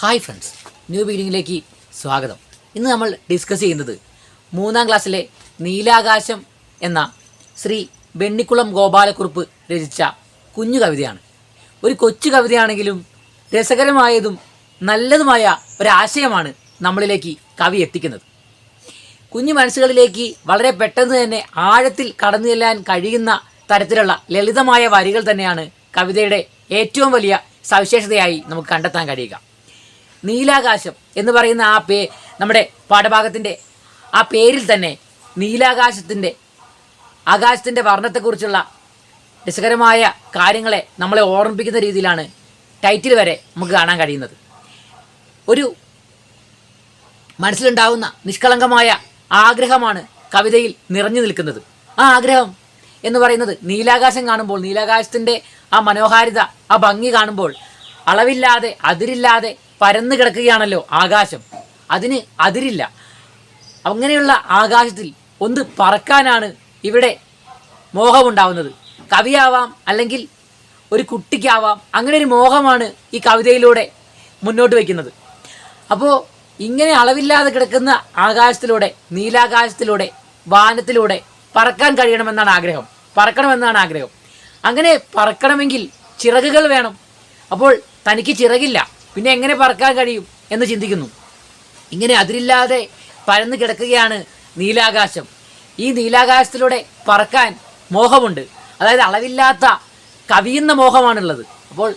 Hi friends new ബീഡിങ്ങിലേക്ക് സ്വാഗതം. ഇന്ന് നമ്മൾ ഡിസ്കസ് ചെയ്യുന്നത് മൂന്നാം ക്ലാസ്സിലെ നീലാകാശം എന്ന ശ്രീ വെണ്ണിക്കുളം ഗോപാലക്കുറുപ്പ് രചിച്ച കുഞ്ഞു കവിതയാണ്. ഒരു കൊച്ചു കവിതയാണെങ്കിലും രസകരമായതും നല്ലതുമായ ഒരാശയമാണ് നമ്മളിലേക്ക് കവി എത്തിക്കുന്നത്. കുഞ്ഞു മനസ്സുകളിലേക്ക് വളരെ പെട്ടെന്ന് തന്നെ ആഴത്തിൽ കടന്നു ചെല്ലാൻ കഴിയുന്ന തരത്തിലുള്ള ലളിതമായ വരികൾ തന്നെയാണ് കവിതയുടെ ഏറ്റവും വലിയ സവിശേഷതയായി നമുക്ക് കണ്ടെത്താൻ കഴിയുക. നീലാകാശം എന്ന് പറയുന്ന ആ പേ നമ്മുടെ പാഠഭാഗത്തിന്റെ ആ പേരിൽ തന്നെ നീലാകാശത്തിന്റെ ആകാശത്തിന്റെ വർണത്തെക്കുറിച്ചുള്ള രസകരമായ കാര്യങ്ങളെ നമ്മളെ ഓർമ്മിപ്പിക്കുന്ന രീതിയിലാണ് ടൈറ്റിൽ വരെ നമുക്ക് കാണാൻ കഴിയുന്നത്. ഒരു മനസ്സിലുണ്ടാവുന്ന നിഷ്കളങ്കമായ ആഗ്രഹമാണ് കവിതയിൽ നിറഞ്ഞു നിൽക്കുന്നത്. ആ ആഗ്രഹം എന്ന് പറയുന്നത് നീലാകാശം കാണുമ്പോൾ നീലാകാശത്തിന്റെ ആ മനോഹാരിത ആ ഭംഗി കാണുമ്പോൾ അളവില്ലാതെ അതിരില്ലാതെ പരന്നു കിടക്കുകയാണല്ലോ ആകാശം. അതിന് അതിരില്ല. അങ്ങനെയുള്ള ആകാശത്തിൽ ഒന്ന് പറക്കാനാണ് ഇവിടെ മോഹമുണ്ടാവുന്നത്. കവിയാവാം അല്ലെങ്കിൽ ഒരു കുട്ടിക്കാവാം. അങ്ങനെ ഒരു മോഹമാണ് ഈ കവിതയിലൂടെ മുന്നോട്ട് വയ്ക്കുന്നത്. അപ്പോൾ ഇങ്ങനെ അളവില്ലാതെ കിടക്കുന്ന ആകാശത്തിലൂടെ നീലാകാശത്തിലൂടെ വാനത്തിലൂടെ പറക്കാൻ കഴിയണമെന്നാണ് ആഗ്രഹം. പറക്കണമെന്നാണ് ആഗ്രഹം. അങ്ങനെ പറക്കണമെങ്കിൽ ചിറകുകൾ വേണം. അപ്പോൾ തനിക്ക് ചിറകില്ല. പിന്നെ എങ്ങനെ പറക്കാൻ കഴിയും എന്ന് ചിന്തിക്കുന്നു. ഇങ്ങനെ അതിരില്ലാതെ പരന്നു കിടക്കുകയാണ് നീലാകാശം. ഈ നീലാകാശത്തിലൂടെ പറക്കാൻ മോഹമുണ്ട്. അതായത് അളവില്ലാത്ത കവിയുന്ന മോഹമാണുള്ളത്. അപ്പോൾ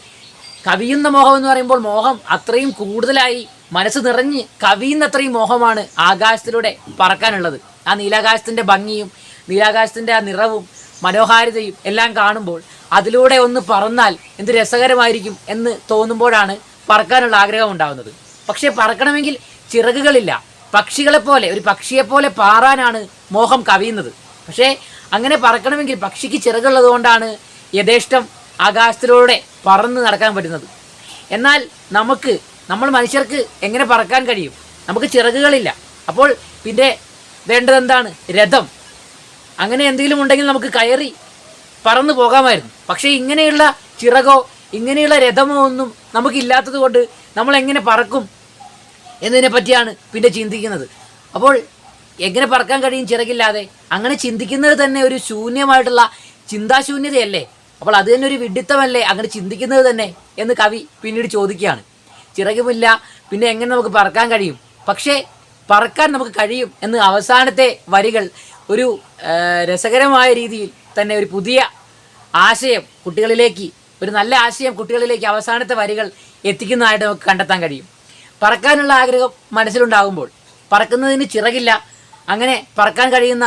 കവിയുന്ന മോഹം എന്ന് പറയുമ്പോൾ മോഹം അത്രയും കൂടുതലായി മനസ്സ് നിറഞ്ഞ് കവിയുന്നത്രയും മോഹമാണ് ആകാശത്തിലൂടെ പറക്കാനുള്ളത്. ആ നീലാകാശത്തിന്റെ ഭംഗിയും നീലാകാശത്തിന്റെ ആ നിറവും മനോഹാരിതയും എല്ലാം കാണുമ്പോൾ അതിലൂടെ ഒന്ന് പറന്നാൽ എന്ത് രസകരമായിരിക്കും എന്ന് തോന്നുമ്പോഴാണ് പറക്കാനുള്ള ആഗ്രഹം ഉണ്ടാകുന്നത് പക്ഷേ പറക്കണമെങ്കിൽ ചിറകുകളില്ല. പക്ഷികളെപ്പോലെ ഒരു പക്ഷിയെപ്പോലെ പാറാനാണ് മോഹം കവിയുന്നത്. പക്ഷേ അങ്ങനെ പറക്കണമെങ്കിൽ പക്ഷിക്ക് ചിറകുള്ളത് കൊണ്ടാണ് യഥേഷ്ടം ആകാശത്തിലൂടെ പറന്ന് നടക്കാൻ പറ്റുന്നത്. എന്നാൽ നമുക്ക് നമ്മൾ മനുഷ്യർക്ക് എങ്ങനെ പറക്കാൻ കഴിയും? നമുക്ക് ചിറകുകളില്ല. അപ്പോൾ പിന്നെ വേണ്ടത് എന്താണ്? രഥം. അങ്ങനെ എന്തെങ്കിലും ഉണ്ടെങ്കിൽ നമുക്ക് കയറി പറന്നു പോകാമായിരുന്നു. പക്ഷേ ഇങ്ങനെയുള്ള ചിറകോ ഇങ്ങനെയുള്ള രഥമോ ഒന്നും നമുക്കില്ലാത്തത് കൊണ്ട് നമ്മൾ എങ്ങനെ പറക്കും എന്നതിനെ പറ്റിയാണ് പിന്നെ ചിന്തിക്കുന്നത്. അപ്പോൾ എങ്ങനെ പറക്കാൻ കഴിയും ചിറകില്ലാതെ? അങ്ങനെ ചിന്തിക്കുന്നത് തന്നെ ഒരു ശൂന്യമായിട്ടുള്ള ചിന്താശൂന്യതയല്ലേ? അപ്പോൾ അത് തന്നെ ഒരു വിഡിത്തമല്ലേ? അങ്ങനെ ചിന്തിക്കുന്നത് തന്നെ എന്ന് കവി പിന്നീട് ചോദിക്കുകയാണ്. ചിറകുമില്ല പിന്നെ എങ്ങനെ നമുക്ക് പറക്കാൻ കഴിയും? പക്ഷേ പറക്കാൻ നമുക്ക് കഴിയും എന്ന് അവസാനത്തെ വരികൾ ഒരു രസകരമായ രീതിയിൽ തന്നെ ഒരു പുതിയ ആശയം കുട്ടികളിലേക്ക് ഒരു നല്ല ആശയം കുട്ടികളിലേക്ക് അവസാനത്തെ വരികൾ എത്തിക്കുന്നതായിട്ട് നമുക്ക് കണ്ടെത്താൻ കഴിയും. പറക്കാനുള്ള ആഗ്രഹം മനസ്സിലുണ്ടാകുമ്പോൾ പറക്കുന്നതിന് ചിറകില്ല അങ്ങനെ പറക്കാൻ കഴിയുന്ന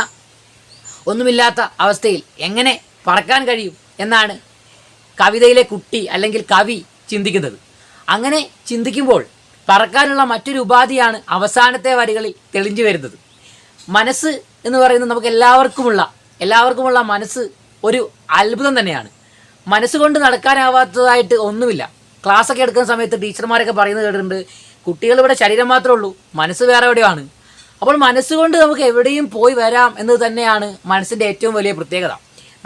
ഒന്നുമില്ലാത്ത അവസ്ഥയിൽ എങ്ങനെ പറക്കാൻ കഴിയും എന്നാണ് കവിതയിലെ കുട്ടി അല്ലെങ്കിൽ കവി ചിന്തിക്കുന്നത്. അങ്ങനെ ചിന്തിക്കുമ്പോൾ പറക്കാനുള്ള മറ്റൊരു ഉപാധിയാണ് അവസാനത്തെ വരികളിൽ തെളിഞ്ഞു വരുന്നത്. മനസ്സ് എന്ന് പറയുന്നത് നമുക്ക് എല്ലാവർക്കുമുള്ള എല്ലാവർക്കുമുള്ള മനസ്സ് ഒരു അത്ഭുതം തന്നെയാണ്. മനസ്സുകൊണ്ട് നടക്കാനാവാത്തതായിട്ട് ഒന്നുമില്ല. ക്ലാസ്സൊക്കെ എടുക്കുന്ന സമയത്ത് ടീച്ചർമാരൊക്കെ പറയുന്നത് കേട്ടിട്ടുണ്ട് കുട്ടികൾ ഇവിടെ ശരീരം മാത്രമേ ഉള്ളൂ മനസ്സ് വേറെ എവിടെയാണ്? അപ്പോൾ മനസ്സുകൊണ്ട് നമുക്ക് എവിടെയും പോയി വരാം എന്നത് തന്നെയാണ് മനസ്സിന്റെ ഏറ്റവും വലിയ പ്രത്യേകത.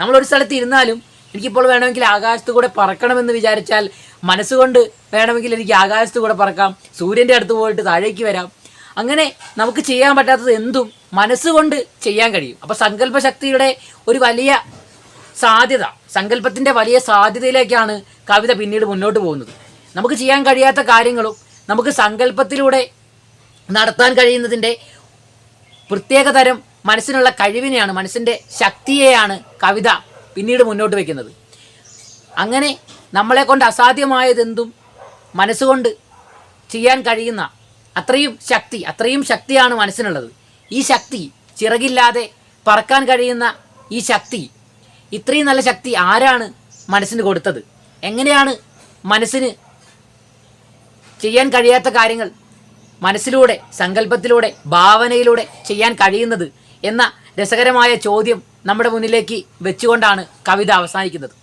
നമ്മളൊരു സ്ഥലത്ത് ഇരുന്നാലും എനിക്കിപ്പോൾ വേണമെങ്കിൽ ആകാശത്തു കൂടെ പറക്കണമെന്ന് വിചാരിച്ചാൽ മനസ്സുകൊണ്ട് വേണമെങ്കിൽ എനിക്ക് ആകാശത്തു കൂടെ പറക്കാം സൂര്യന്റെ അടുത്ത് പോയിട്ട് താഴേക്ക് വരാം. അങ്ങനെ നമുക്ക് ചെയ്യാൻ പറ്റാത്തത് എന്തും മനസ്സുകൊണ്ട് ചെയ്യാൻ കഴിയും. അപ്പോൾ സങ്കല്പശക്തിയുടെ ഒരു വലിയ സാധ്യത സങ്കല്പത്തിന്റെ വലിയ സാധ്യതയിലേക്കാണ് കവിത പിന്നീട് മുന്നോട്ട് പോകുന്നത്. നമുക്ക് ചെയ്യാൻ കഴിയാത്ത കാര്യങ്ങളും നമുക്ക് സങ്കല്പത്തിലൂടെ നടത്താൻ കഴിയുന്നതിന്റെ പ്രത്യേകതരം മനസ്സിനുള്ള കഴിവിനെയാണ് മനസ്സിന്റെ ശക്തിയെയാണ് കവിത പിന്നീട് മുന്നോട്ട് വയ്ക്കുന്നത് അങ്ങനെ നമ്മളെ കൊണ്ട് അസാധ്യമായതെന്തും മനസ്സുകൊണ്ട് ചെയ്യാൻ കഴിയുന്ന അത്രയും ശക്തി അത്രയും ശക്തിയാണ് മനസ്സിനുള്ളത്. ഈ ശക്തി ചിറകില്ലാതെ പറക്കാൻ കഴിയുന്ന ഈ ശക്തി ഇത്രയും നല്ല ശക്തി ആരാണ് മനസ്സിന് കൊടുത്തത്? എങ്ങനെയാണ് മനസ്സിന് ചെയ്യാൻ കഴിയാത്ത കാര്യങ്ങൾ മനസ്സിലൂടെ സങ്കല്പത്തിലൂടെ ഭാവനയിലൂടെ ചെയ്യാൻ കഴിയുന്നത് എന്ന രസകരമായ ചോദ്യം നമ്മുടെ മുന്നിലേക്ക് വെച്ചുകൊണ്ടാണ് കവിത അവസാനിക്കുന്നത്.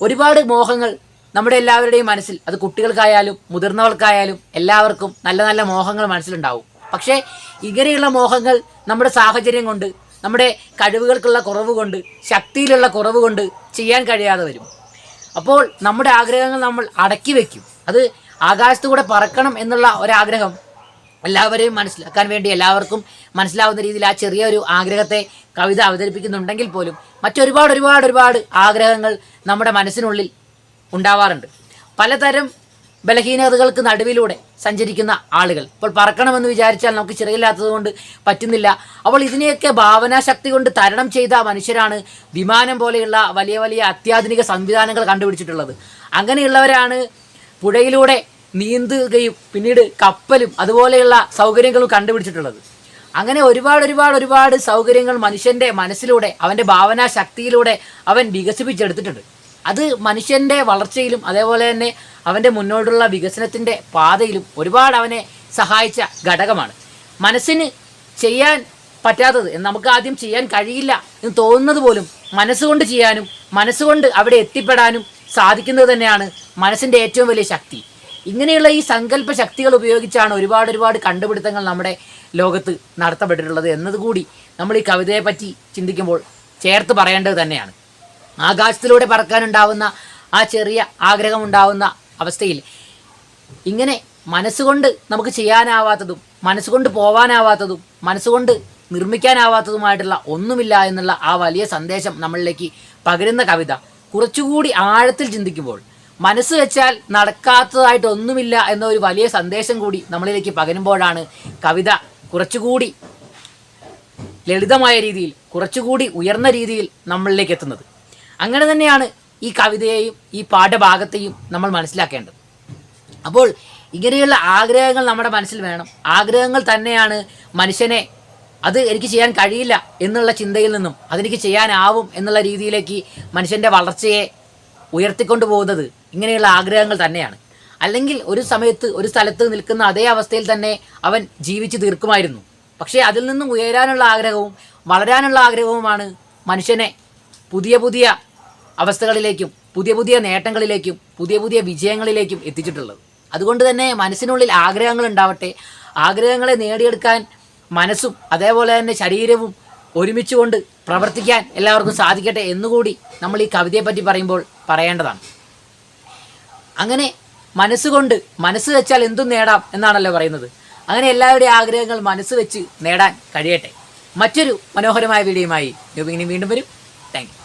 ഒരുപാട് മോഹങ്ങൾ നമ്മുടെ എല്ലാവരുടെയും മനസ്സിൽ അത് കുട്ടികൾക്കായാലും മുതിർന്നവർക്കായാലും എല്ലാവർക്കും നല്ല നല്ല മോഹങ്ങൾ മനസ്സിലുണ്ടാവും. പക്ഷേ ഇങ്ങനെയുള്ള മോഹങ്ങൾ നമ്മുടെ സാഹചര്യം കൊണ്ട് നമ്മുടെ കഴിവുകൾക്കുള്ള കുറവ് കൊണ്ട് ശക്തിയിലുള്ള കുറവ് കൊണ്ട് ചെയ്യാൻ കഴിയാതെ വരും. അപ്പോൾ നമ്മുടെ ആഗ്രഹങ്ങൾ നമ്മൾ അടക്കി വയ്ക്കും അത് ആകാശത്തുകൂടെ പറക്കണം എന്നുള്ള ഒരാഗ്രഹം എല്ലാവരെയും മനസ്സിലാക്കാൻ വേണ്ടി എല്ലാവർക്കും മനസ്സിലാവുന്ന രീതിയിൽ ആ ചെറിയ ഒരു ആഗ്രഹത്തെ കവിത അവതരിപ്പിക്കുന്നുണ്ടെങ്കിൽ പോലും മറ്റൊരുപാട് ഒരുപാട് ഒരുപാട് ആഗ്രഹങ്ങൾ നമ്മുടെ മനസ്സിനുള്ളിൽ ഉണ്ടാവാറുണ്ട്. പലതരം ബലഹീനതകൾക്ക് നടുവിലൂടെ സഞ്ചരിക്കുന്ന ആളുകൾ. ഇപ്പോൾ പറക്കണമെന്ന് വിചാരിച്ചാൽ നമുക്ക് ചിറയില്ലാത്തത് കൊണ്ട് പറ്റുന്നില്ല. അപ്പോൾ ഇതിനെയൊക്കെ ഭാവനാശക്തി കൊണ്ട് തരണം ചെയ്ത മനുഷ്യരാണ് വിമാനം പോലെയുള്ള വലിയ വലിയ അത്യാധുനിക സംവിധാനങ്ങൾ കണ്ടുപിടിച്ചിട്ടുള്ളത്. അങ്ങനെയുള്ളവരാണ് പുഴയിലൂടെ നീന്തുകയും പിന്നീട് കപ്പലും അതുപോലെയുള്ള സൗകര്യങ്ങളും കണ്ടുപിടിച്ചിട്ടുള്ളത്. അങ്ങനെ ഒരുപാട് ഒരുപാട് ഒരുപാട് സൗകര്യങ്ങൾ മനുഷ്യന്റെ മനസ്സിലൂടെ അവന്റെ ഭാവനാശക്തിയിലൂടെ അവൻ വികസിപ്പിച്ചെടുത്തിട്ടുണ്ട്. അത് മനുഷ്യന്റെ വളർച്ചയിലും അതേപോലെ തന്നെ അവന്റെ മുന്നോട്ടുള്ള വികസനത്തിന്റെ പാതയിലും ഒരുപാട് അവനെ സഹായിച്ച ഘടകമാണ്. മനസ്സിന് ചെയ്യാൻ പറ്റാത്തത് നമുക്ക് ആദ്യം ചെയ്യാൻ കഴിയില്ല എന്ന് തോന്നുന്നത് പോലും മനസ്സുകൊണ്ട് ചെയ്യാനും മനസ്സുകൊണ്ട് അവിടെ എത്തിപ്പെടാനും സാധിക്കുന്നത് തന്നെയാണ് മനസ്സിന്റെ ഏറ്റവും വലിയ ശക്തി. ഇങ്ങനെയുള്ള ഈ സങ്കല്പ ശക്തികൾ ഉപയോഗിച്ചാണ് ഒരുപാട് ഒരുപാട് കണ്ടുപിടുത്തങ്ങൾ നമ്മുടെ ലോകത്ത് നടത്തപ്പെട്ടിട്ടുള്ളത് എന്നതുകൂടി നമ്മൾ ഈ കവിതയെപ്പറ്റി ചിന്തിക്കുമ്പോൾ ചേർത്ത് പറയേണ്ടത് തന്നെയാണ്. ആകാശത്തിലൂടെ പറക്കാനുണ്ടാവുന്ന ആ ചെറിയ ആഗ്രഹമുണ്ടാവുന്ന അവസ്ഥയിൽ ഇങ്ങനെ മനസ്സുകൊണ്ട് നമുക്ക് ചെയ്യാനാവാത്തതും മനസ്സുകൊണ്ട് പോവാനാവാത്തതും മനസ്സുകൊണ്ട് നിർമ്മിക്കാനാവാത്തതുമായിട്ടുള്ള ഒന്നുമില്ല എന്നുള്ള ആ വലിയ സന്ദേശം നമ്മളിലേക്ക് പകരുന്ന കവിത. കുറച്ചുകൂടി ആഴത്തിൽ ചിന്തിക്കുമ്പോൾ മനസ്സ് വെച്ചാൽ നടക്കാത്തതായിട്ട് ഒന്നുമില്ല എന്ന ഒരു വലിയ സന്ദേശം കൂടി നമ്മളിലേക്ക് പകരുമ്പോഴാണ് കവിത കുറച്ചുകൂടി ലളിതമായ രീതിയിൽ കുറച്ചുകൂടി ഉയർന്ന രീതിയിൽ നമ്മളിലേക്ക് എത്തുന്നത്. അങ്ങനെ തന്നെയാണ് ഈ കവിതയെയും ഈ പാഠഭാഗത്തെയും നമ്മൾ മനസ്സിലാക്കേണ്ടത്. അപ്പോൾ ഇങ്ങനെയുള്ള ആഗ്രഹങ്ങൾ നമ്മുടെ മനസ്സിൽ വേണം. ആഗ്രഹങ്ങൾ തന്നെയാണ് മനുഷ്യനെ അത് എനിക്ക് ചെയ്യാൻ കഴിയില്ല എന്നുള്ള ചിന്തയിൽ നിന്നും അതെനിക്ക് ചെയ്യാനാവും എന്നുള്ള രീതിയിലേക്ക് മനുഷ്യന്റെ വളർച്ചയെ ഉയർത്തിക്കൊണ്ടു പോകുന്നത് ഇങ്ങനെയുള്ള ആഗ്രഹങ്ങൾ തന്നെയാണ്. അല്ലെങ്കിൽ ഒരു സമയത്ത് ഒരു സ്ഥലത്ത് നിൽക്കുന്ന അതേ അവസ്ഥയിൽ തന്നെ അവൻ ജീവിച്ചു തീർക്കുമായിരുന്നു. പക്ഷേ അതിൽ നിന്നും ഉയരാനുള്ള ആഗ്രഹവും വളരാനുള്ള ആഗ്രഹവുമാണ് മനുഷ്യനെ പുതിയ പുതിയ അവസ്ഥകളിലേക്കും പുതിയ പുതിയ നേട്ടങ്ങളിലേക്കും പുതിയ പുതിയ വിജയങ്ങളിലേക്കും എത്തിച്ചിട്ടുള്ളത്. അതുകൊണ്ട് തന്നെ മനസ്സിനുള്ളിൽ ആഗ്രഹങ്ങൾ ഉണ്ടാവട്ടെ. ആഗ്രഹങ്ങളെ നേടിയെടുക്കാൻ മനസ്സും അതേപോലെ തന്നെ ശരീരവും ഒരുമിച്ചുകൊണ്ട് പ്രവർത്തിക്കാൻ എല്ലാവർക്കും സാധിക്കട്ടെ എന്നുകൂടി നമ്മൾ ഈ കവിതയെ പറ്റി പറയുമ്പോൾ പറയേണ്ടതാണ്. അങ്ങനെ മനസ്സുകൊണ്ട് മനസ്സ് വെച്ചാൽ എന്തും നേടാം എന്നാണല്ലോ പറയുന്നത്. അങ്ങനെ എല്ലാവരുടെയും ആഗ്രഹങ്ങൾ മനസ്സ് വെച്ച് നേടാൻ കഴിയട്ടെ. മറ്റൊരു മനോഹരമായ വീഡിയോയുമായി വീണ്ടും വരും. താങ്ക്